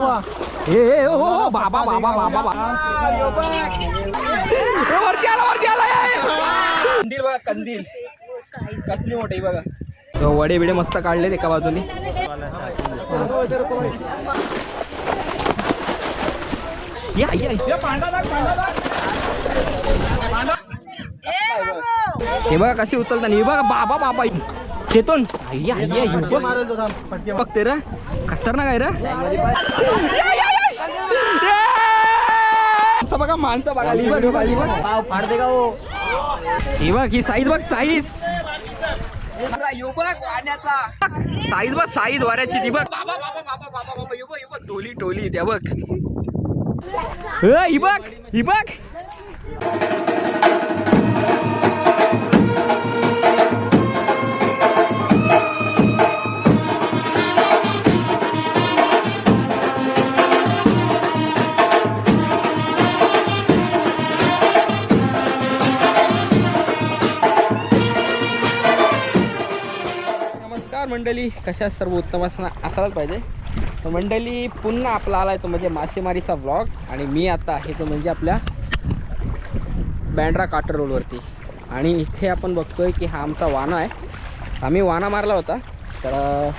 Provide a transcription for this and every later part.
ए ए, ओ, ओ, ओ, बाबा बाबा बाबा बाबा. ए, वरती आला वरती आला ए. कंदील बघा कंदील. कसली मोठी बघा. तो वडे बिडे मस्त काढलेत एका बाजूने. या या या. हे बघा कशी उचलता हे बघा बाबा बाबा. चेतन. अय्या अय्या हे बघ बघ ते रे खतरनाक आहे रे. बघा माणसं बघा. ही बघ, फाडते का हो? ही बघ ही साईज बघ साईज. साईज बघ साईज वाऱ्याची ती बघ. बाबा बाबा बाबा बाबा बाबा बघ बघ. टोली टोली त्या बघ. ए, ही बघ ही बघ. मंडळी कशा सर्व उत्तम असणं असायलाच पाहिजे. तर मंडळी पुन्हा आपला आला आहे तो म्हणजे मासेमारीचा ब्लॉग आणि मी आता आहे तो म्हणजे आपल्या बँड्रा काटर रोडवरती. आणि इथे आपण बघतोय की हा आमचा वाना आहे. आम्ही वाना मारला होता. तर वाण्याला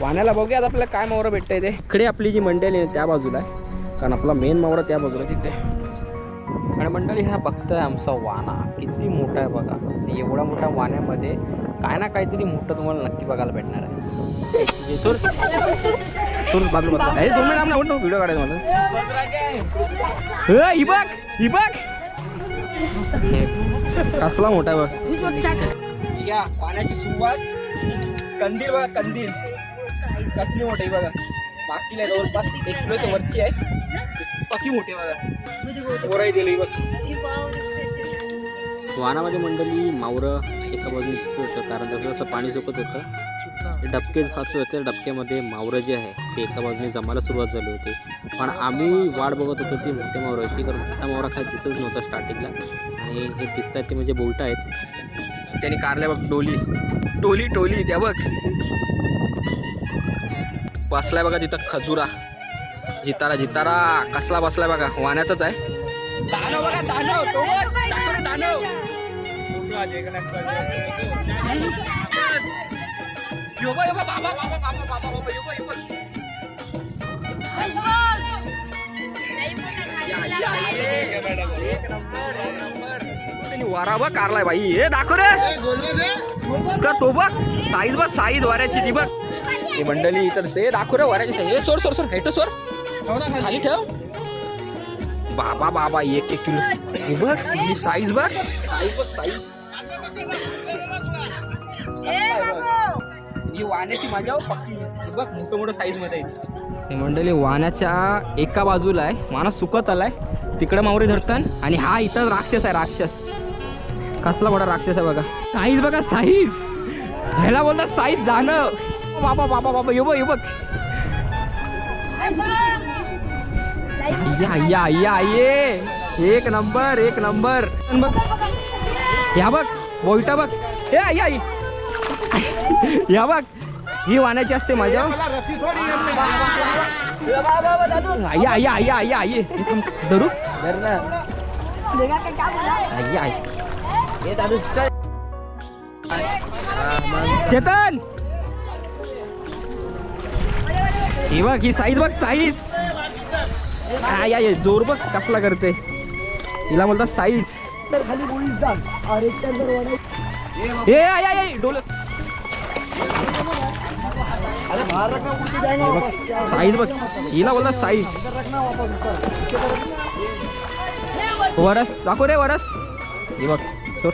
वाण्याला बघूयात आपल्याला काय मावरं भेटतं ते. इकडे आपली जी मंडळी आहे त्या बाजूला आहे. कारण आपला मेन मावरा त्या बाजूला तिथे. आणि मंडळी हा बघतोय आमचा वाना. किती मोठा आहे बघा. आणि एवढ्या मोठ्या वाण्यामध्ये काय ना काहीतरी मोठं तुम्हाला नक्की बघायला भेटणार आहे. बाजू व्हिडिओ काढायचा मला ही बघ ही बघ. कसला मोठा आहे बघ. या पाण्याची सुरुवात. कंदील बघा कंदील. कसली मोठी आहे बघा. बाकीला जवळपास एक किलोच्या वरची आहे. बाकी मोठी बघा. दिली बघ वानामध्ये मंडळी मावरं एका बाजूने दिसत होतं कारण जसं जसं पाणी सुकत होतं डबके साचत होते डबक्यामध्ये मावरं जे आहे ते एका बाजूने जमायला सुरुवात झाली होती. पण आम्ही वाट बघत होतो ती मोठ्या मावराची कारण मोठा मावरा काय दिसत नव्हता स्टार्टिंगला आणि हे दिसत आहेत ते म्हणजे बोलट आहेत. त्यांनी कारल्या बघ डोली. टोली टोली त्या बघ. बसलाय बघा तिथं खजुरा. जितारा जितारा. कसला बसलाय बघा वाण्यातच आहे. दानव बघा दानव. तो बघ, दाखव रे दानव. यो बघ, यो बघ, बाबा बाबा बाबा बाबा बाबा यो बघ, यो बघ. या, या, ये. एक नंबर, एक नंबर. त्यांनी वारा बघ कारलाय बाई. हे दाखव रे. का तो बघ. साईज बघ साईज वाऱ्याची ती बघ. ही मंडळी इतर से दाखव रे वाऱ्याची साईज. हे सोड सोड सोड. हेट सोड. खाली. ठेव. बाबा बाबा एक एक किलो. हे बघ ही साईज बघ. ही वाण्याची मजा पक्की. बघ मोठं मोठं साईजमध्ये हे मंडळी वाण्याच्या एका बाजूला आहे. वाना सुकत आलाय. तिकडे मावरी धरतात आणि हा इथं राक्षस आहे राक्षस. कसला मोठा राक्षस आहे बघा. साईज बघा साईज ह्याला बोलतात साईज जाणं. बाबा बाबा बाबा यो बघ यो बघ. या या या ये एक नंबर एक नंबर. बघ या बघ बोईटा बघ. या आई या बघ ही वाण्याची असते माझ्या. या या या या ये धरू. हे दादू चल चेतन. ही बघ ही साईज बघ साईज. आय आय जोर बघ कसला करते हिला बोलतात साईज तर खाली बोलीस टाक अरे एक टन जर वडा ए आय आय आय डोल. अरे बाहर रखना उल्टी जाएगा हे वापस. बघ साईज बघ. हिला बोलतात साईज वरस दाखव रे वरस. हे बघ सोड.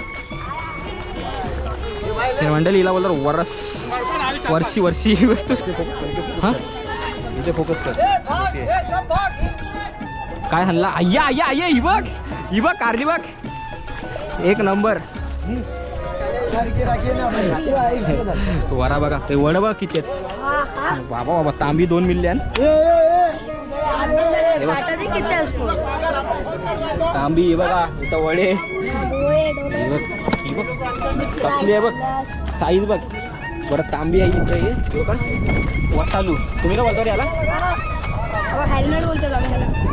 हे मंडळी हिला बोलतात वरस. वर्षी वर्षी हा? फोकस कर. काय हल्ला? अय्या अय्या अय्या ही बघ ही बघ. कारली बघ एक नंबर. वरा बघा ते वड बघ किती बाबा बाबा तांबी दोन असतो? तांबी हे बघा इथं वडे. कसली आहे बघ. साईज बघ. बरं तांबी आहे इथं हे. वसालू. तुम्ही काय बोलता रे याला? हेल्मेट बोलतो बघा ह्याला.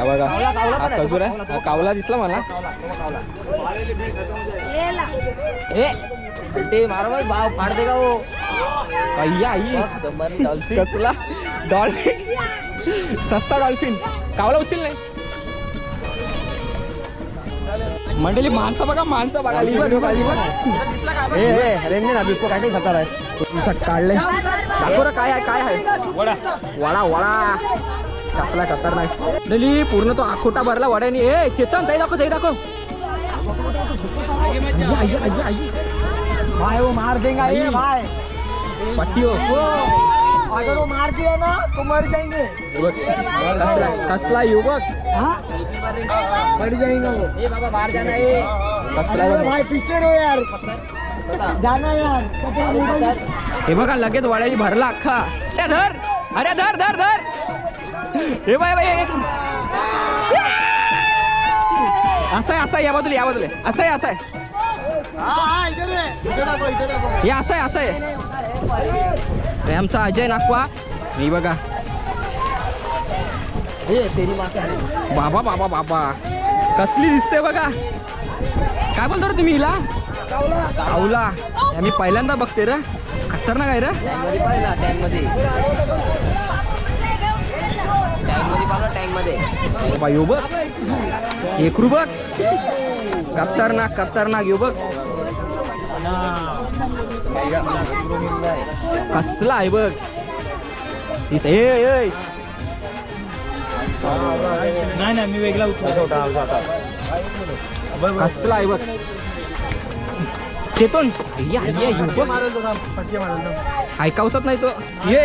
हा बघा. हा खजूर आहे. हा कावला दिसला मला. ये ला. ते मारा भाव फाड़ देगा वो अय्या आई. कसला? डॉल्फिन सस्ता डॉल्फिन कावला उचल नाही. मंडळी माणसं बघा माणसं बघा. ए ए रेंजे ना बिस्को काय काय खातात आहे. काढले दाखव रे काय आहे काय आहे? वडा. वडा वडा. कसला खतरनाक. मंडळी पूर्ण तो आखोटा भरला वड्याने. ए चेतन ताई दाखव ताई दाखव. आई आई आई भाई वो मार देगा ये. भाई. पट्टी हो. अगर वो मार दिया ना तो मर जाएंगे. कसला कसला युवक. हाँ? मर जाएगा वो. ये बाबा बाहर जाना है कसला. भाई यार. जाना यार. हे बघा लगेच वड्याची भरला अख्खा. अरे धर. अरे धर धर धर. हे बाय बाय असं आहे असं आहे या बाजूला या बाजूला. असं आहे असं आहे. हे असं आहे असं आहे. आमचा अजय नागवा मी बघा. तेरी बाबा बाबा बाबा. कसली दिसते बघा. काय बोलतो रे तुम्ही हिला? कावला मी पहिल्यांदा बघते रे. खतरनाक आहे रे. मध्ये. बघ. एकरू बघ. खतरनाक खतरनाक यो बघ. कसला आहे बघ. इथं- ए नाही नाही मी वेगळा कसला आहे बघ. चेतन ऐकावसत नाही तो. ये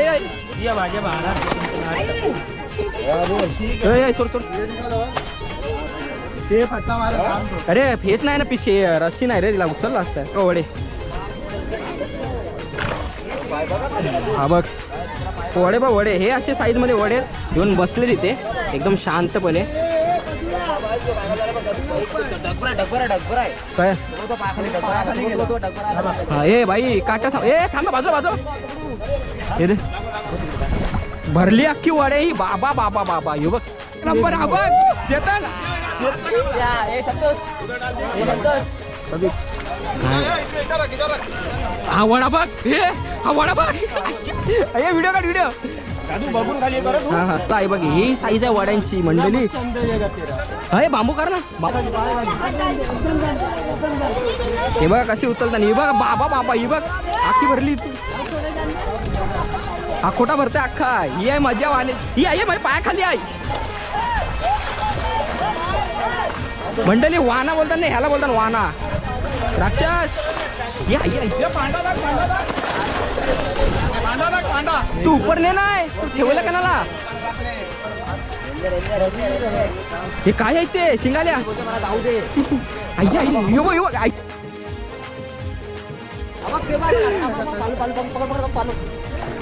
अरे फेच नाही ना पिछे रस्सी नाही रे तिला उचलला असतं ओ वडे हा बघ। वडे बघ वडे। हे असे साईजमध्ये वडे घेऊन बसले तिथे एकदम शांतपणे. काय. हा ए भाई काटा थांब. ए थांबा बाजू बाजू हे दे. भरली अख्खी वडे ही बाबा बाबा बाबा. यो बघ नंबर हा बघ. चेतन. हा वडा बघ. हे हा वडा बघ. हे व्हिडिओ काढ व्हिडिओ बघून खाली करत हा हा. ताई बघ ही साईज आहे वड्यांची मंडळी. हे बांबू कर ना. हे बघा कशी उचलताना. ही बघ बाबा बाबा ही बघ. आखी भरली हा खोटा भरते अख्खा. ही आहे मजा वाले ही आहे माझ्या पायाखाली आहे मंडळी वाना बोलतात नाही ह्याला बोलतात वाना. राक्षस. ये आई आई तू उपर ने नाही तू ठेवलं का नाला? हे काय आहे ते? शिंगाल्या. आई आई यो बघ, यो बघ, आई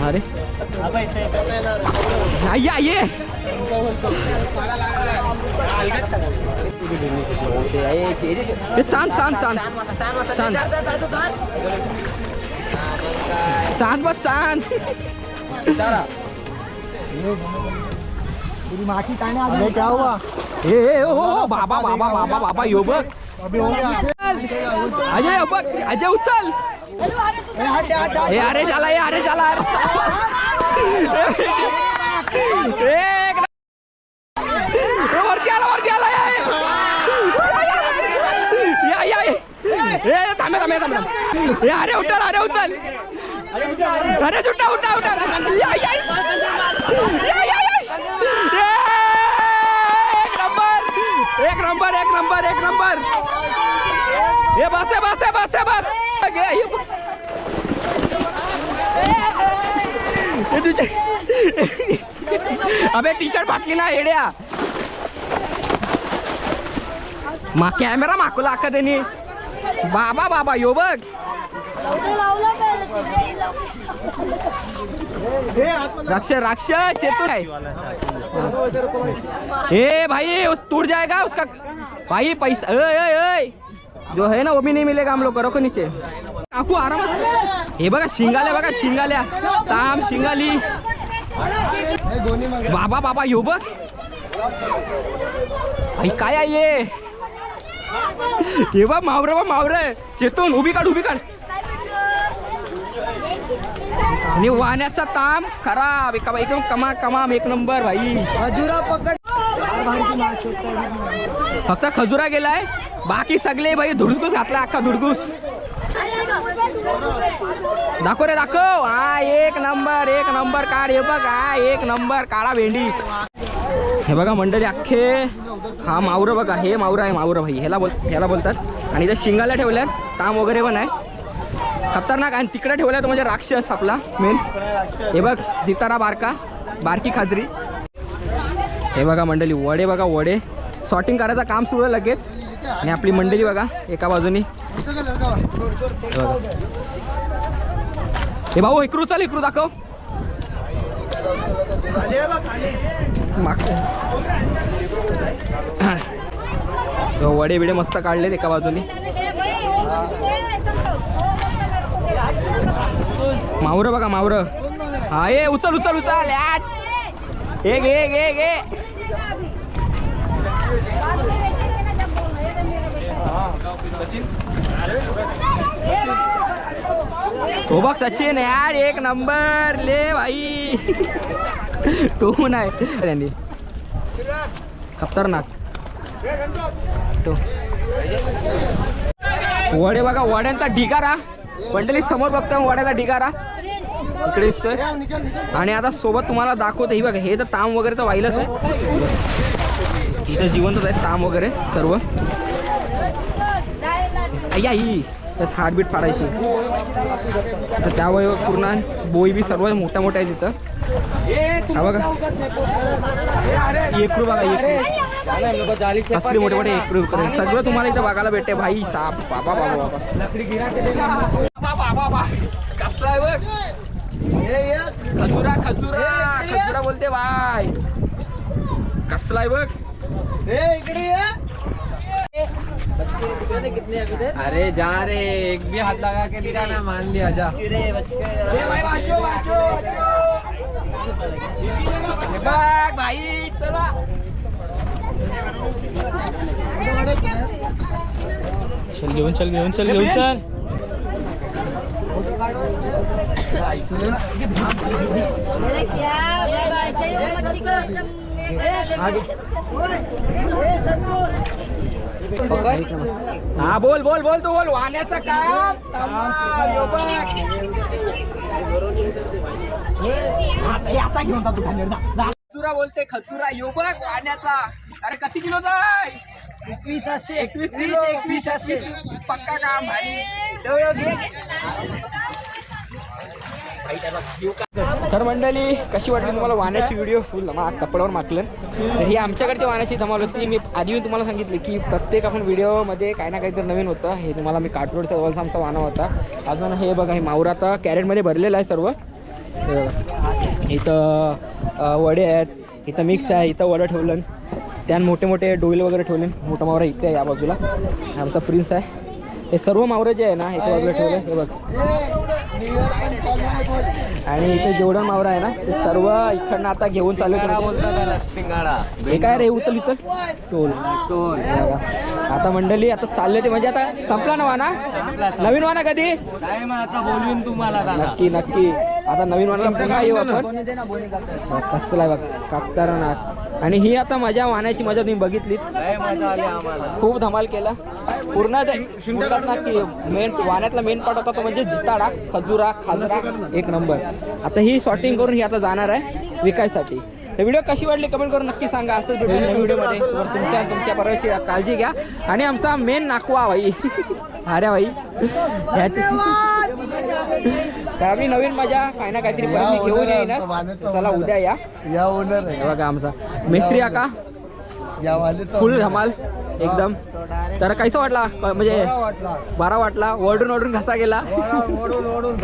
अरे. आई आई ये. ए, चेरी. हे चांद चांद चांद. चांद. चांद तेरी माँ की काने अबे क्या हुआ? ए ए, ओ हो हो, बाबा बाबा बाबा बाबा यो बघ. हो अजय बघ अजय उचल. ए अरे झाला ए अरे झाला अरे एक वरती आला वरती आला या या ए थांबे थांबे थांबे. ए अरे उचल अरे अरे उठा उठा उठा. या या या. या एक नंबर. एक नंबर एक नंबर एक नंबर. ये बस आहे बस बस आहे हे बघ. अबे टी शर्ट फाटली ना येड्या. मा कॅमेरा माकूला अक्का त्यांनी. बाबा बाबा यो बघ. राक्ष राक्ष चेतू काय? ए भाई उस टूट जाएगा उसका भाई पैसा ओए ओए ओए जो है ना वो भी नहीं मिलेगा हम लोग को। रखो नीचे। काकू आरामात हे बघा शिंगाल्या बघा शिंगाल्या। ताम शिंगाली। बाबा बाबा यो बघ। आई काय आहे ये? हे बा मावरं बा मावरं चेतून उभी काढ उभी काढ. आणि वाण्याचा ताम खराब. एका एकदम कमा कमाम एक नंबर भाई. खजुरा पकड काय भारी मार शोधताय फक्त खजुरा गेलाय. बाकी सगळे भाई धुडगूस घातला अख्खा धुडगूस. दाखव रे दाखव. हा एक नंबर एक नंबर काढ. हे बघ हा एक नंबर काळा भेंडी. हे बघा मंडळी अख्खे. हा मावरं बघा हे मावरं आहे मावरं भाई. ह्याला बोल ह्याला बोलतात. आणि इथे शिंगाला ठेवल्यात ताम वगैरे पण आहे. खतरनाक आणि तिकडे ठेवलाय तो म्हणजे राक्षस आपला मेन हे बघ जितारा बारका बारकी खाजरी. हे बघा मंडळी वडे बघा वडे. सॉर्टिंग करायचं काम सुरू आहे लगेच. आणि आपली मंडळी बघा एका बाजूनी. हे भाऊ इकरू चाल इकडू दाखव. वडे बिडे मस्त काढलेत एका बाजूने. मावरं बघा मावरं. हा ये उचल उचल उचल. एक एक एक हो बघ सचिन यार एक नंबर. ले भाई. तो नाही. खतरनाक. तो. वडे बघा वड्यांचा ढिगारा. मंडळी समोर बघतो वड्याचा ढिगारा. इकडे दिसतोय. आणि आता सोबत तुम्हाला दाखवतो ही बघा हे तर ताम वगैरे तर व्हायलाच आहे. इथं जिवंतच आहे ताम वगैरे सर्व. या ही. त्याच हार्टबीट फाडायची. तर त्यामुळे पूर्ण बोई बी सर्व मोठ्या मोठ्या आहेत तिथं हा बघा. एकरू बघा एकरू. असले मोठे मोठे एकरू करे सगळं तुम्हाला इथं बघायला भेटते भाई साप. बाबा बाबा बाबा बाबा बाबा. कसला आहे बघ? खजुरा खजुरा खजुरा बोलते बाय. कसला आहे बघ? अरे जा रे एक भी हाथ लगा के दिखा ना मान लिया जा. भाई चला. चल घेऊन चल घेऊन चल घेऊन चल. ही हा बोल बोल बोल तू बोल. वाहण्याचा काम. आता आता घेऊन जा तू खाली, जा, जा. खचुरा बोलते खचुरा यो बघ वाहण्याचा अरे किती किलोचा आहे एकवीस असे. एकवीस किलो. एकवीस असे. पक्का काम. भाई एवढं घे. तर मंडळी कशी वाटली तुम्हाला वाण्याची व्हिडिओ फुल कपड्यावर माकलं तर ही आमच्याकडची वाहण्याची धमाल होती. मी आधी तुम्हाला सांगितलं की प्रत्येक आपण व्हिडिओमध्ये काही ना काहीतरी नवीन होतं. हे तुम्हाला मी काटरोडचा जवळचा आमचा वाणा होता. अजून हे बघा हे मावरा आता कॅरेटमध्ये भरलेलं आहे सर्व. इथं वडे आहेत. इथं मिक्स आहे. इथं वडं ठेवलं त्यान मोठे मोठे डोईल वगैरे ठेवले मोठा मावरा इथे आहे या बाजूला. आमचा प्रिन्स आहे. हे सर्व मावरं जे आहे ना इथे बाजूला ठेवलं हे बघ. आणि इथे जेवढं मावरा आहे ना ते सर्व इकडनं आता घेऊन चालू हे काय रे उचल उचल. टोल. टोल. आता मंडळी आता चालले ते म्हणजे आता संपला ना वाना? नवीन वाना कधी? आता बोलवीन तुम्हाला दादा. नक्की नक्की. आता नवीन वानाला पुन्हा येऊ आपण. कसला बघ काकतारनाथ. आणि ही आता मजा वाहण्याची मजा तुम्ही बघितली लय मजा आली आम्हाला. खूप धमाल केला. पूर्ण ना की मेन वाण्यातला मेन पार्ट होता तो म्हणजे जिताडा खजुरा खाजरा एक नंबर आता ही शॉर्टिंग करून ही आता जाणार आहे विकायसाठी. तर व्हिडिओ कशी वाटली कमेंट करून नक्की सांगा. असं भेटू नवीन व्हिडिओमध्ये तुमच्या तुमच्या परवाची काळजी घ्या. आणि आमचा मेन नाखवा भाई. अरे भाई. तर आम्ही नवीन मजा काही ना काहीतरी परत घेऊन येईनच चला उद्या या. या ओनर बघा आमचा. मिस्त्री आका. फुल धमाल. एकदम. तर कैसा वाटला? म्हणजे वाटला. बारा वाटला ओरडून ओरडून घसा गेला? ओढून ओढून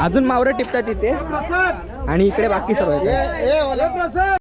अजून मावरं टिपतात तिथे आणि इकडे बाकी सर्व